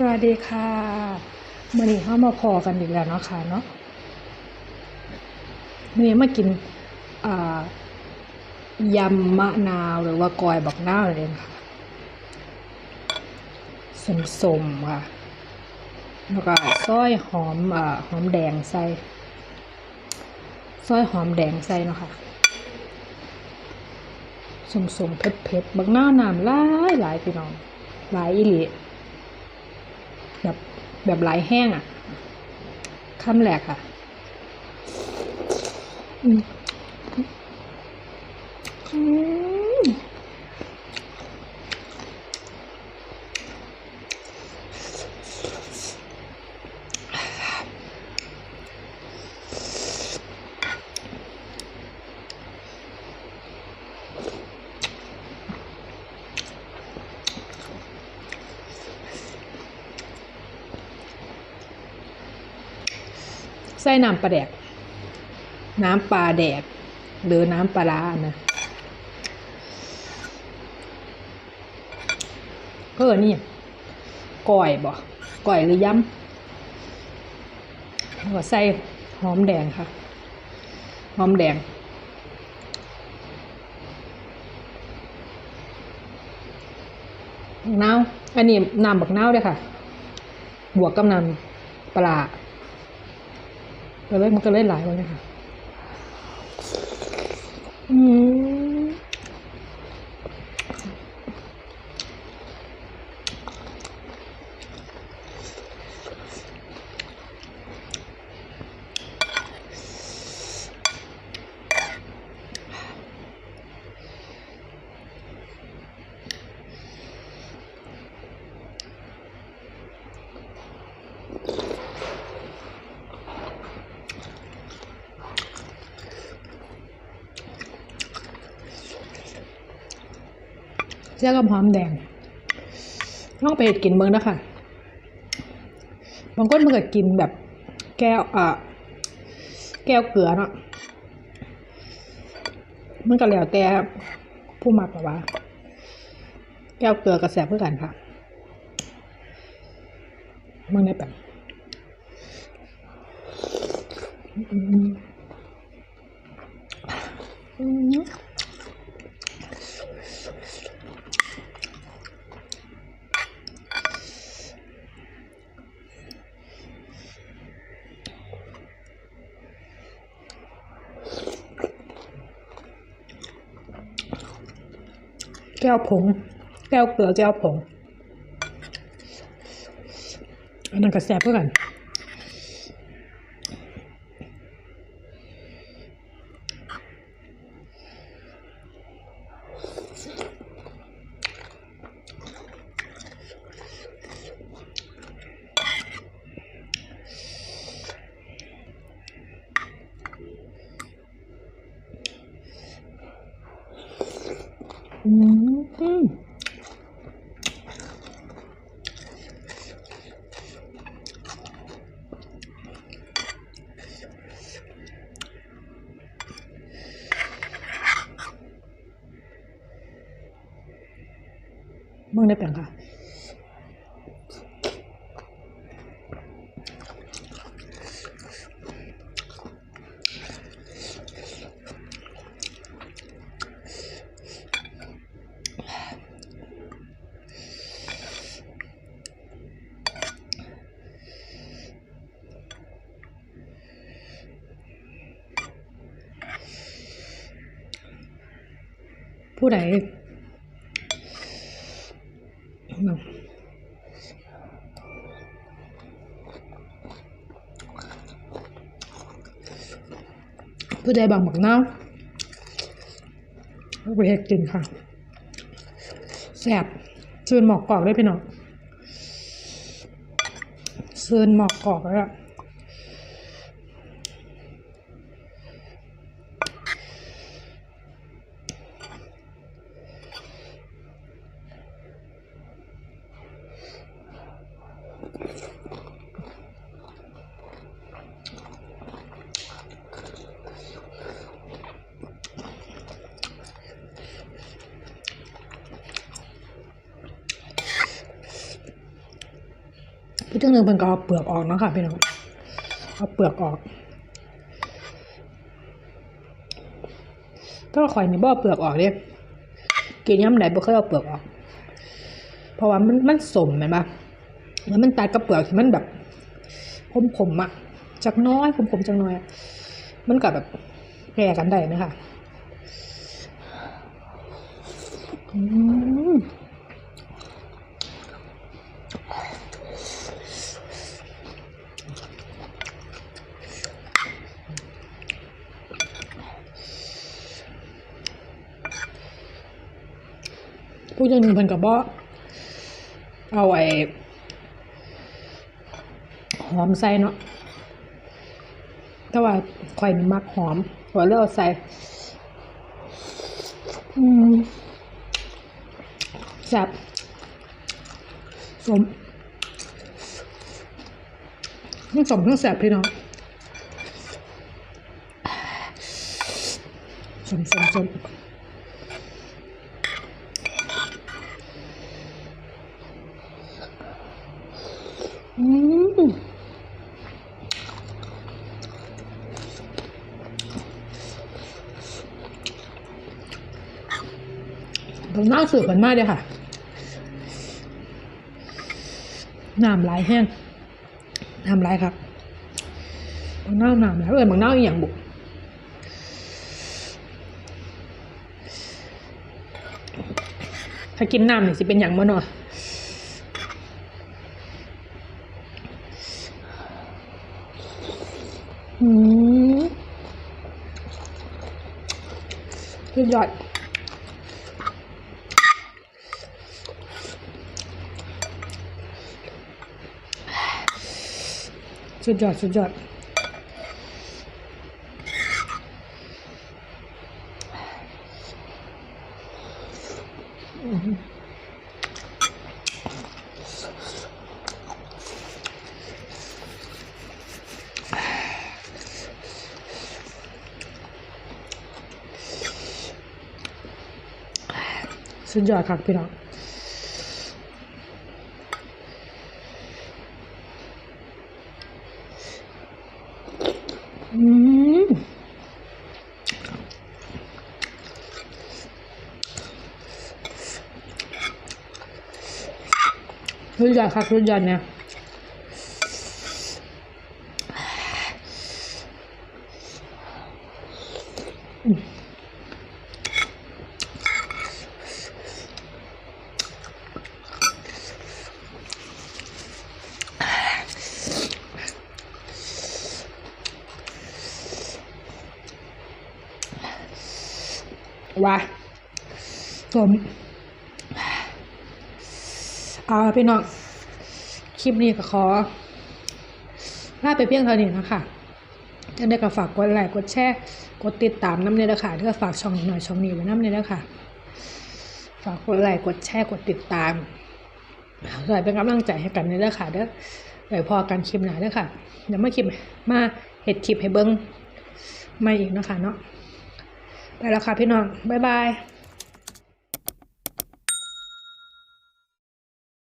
สวัสดีค่ะมื่อนี้เข้ามาพอกันอีกแล้วเนาะค่ะเนาะมื่อนี้มากินยำมะนาวหรือว่ากอยบักนาวนั่นเองค่ะสมๆค่ะแล้วก็ซอยหอมอหอมแดงใส่ซอยหอมแดงใส่เนาะค่ะสมๆเผ็ดๆบักนาวน้ำหลายหลายพี่น้องหลายอีหลี แบบแบบไหลแห้งอะคำแหลกอะอืม ส่น้ำปลาแดก น้ำปลาแดก หรือน้ำปลาร้านะเออนี่ก่อยบ่ก่อยหรือยำแล้วก็ใส่หอมแดงค่ะ หอมแดงบักนาวอันนี้น้ำบักนาวด้วยค่ะ บวกกับน้ำปลา ก็เลยมันก็เล่นหลายวันเลยค่ะอืม เจ้ากับหอมแดงต้องไปเห็ดกินเมืองนะคะบางคนมันก็กินแบบแก้วอ่าแก้วเกลือเนาะมันก็แล้วแต่ผู้มักแบบว่าแก้วเกลือกระแสเพื่อกันค่ะมันได้แบบอืม ก้วผง แก้วเกลือแก้วผง อันนั้นก็แซ่บเพื่อกันอืม มึงได้เป็นค่ะ ผู้ใดผู้ใดบางบักเน่าไปเห็ดกินค่ะแซ่บเชิญหมอกกรอกได้พี่น้องเชิญหมอกกรอกแล้ว พี่จังหนึ่งเป็นก็เอาเปลือกออกเนาะค่ะพี่น้องเอาเปลือกออกก็ข่อยนี่บ่เอเปลือกออกเด้กินย่ำไหนบ่เคยเอาเปลือกออก เพราะว่ามันมันสมแม่นปะแล้วมันตัดกับเปลือกที่มันแบบขมๆอะจักน้อยขมๆจักน้อย มันก็แบบแก่กันได้นะคะอืม ผู้จังหนึ่งเพิ่นกับบ่เอาไอ้หอมใส่เนาะแต่ว่าข่อยนี่มักหอมข่อยเลยเอาใส่ อืมแซ่บสมทั้งสมทั้งแซ่บพี่น้องสมสมสม อืม ผมน่าสืบกันมากเลยค่ะน้ำลายแห้งน้ำลายครับบางน้าน้ำล้วเออบางน้าอีกอย่างบุกถ้ากินน้ำเนี่ยสิเป็นอย่างบ่เนาะอืมสุดยอด สุดยอดสุดยอดอืมสุดยอดครับพี่น้องอืม สุดยอดครับสุดยอดเนี่ยว่าสม เอาพี่น้อง คลิปนี้ก็ขอลาไปเพียงเท่านี้นะคะจะได้ก็ฝากกดไลค์กดแชร์กดติดตามน้ำเนยนะคะเพื่อฝากช่องหน่อยช่องนี้ไว้น้ำเนยนะคะฝากกดไลค์กดแชร์กดติดตามเพื่อเป็นกำลังใจให้กันในเด้อค่ะเด้อไว้พอกันคลิปหน้าเด้อค่ะเดี๋ยวมาคลิปมาเห็ดคลิปให้เบิ้งมาอีกนะคะเนาะไปแล้วค่ะพี่น้องบ๊ายบาย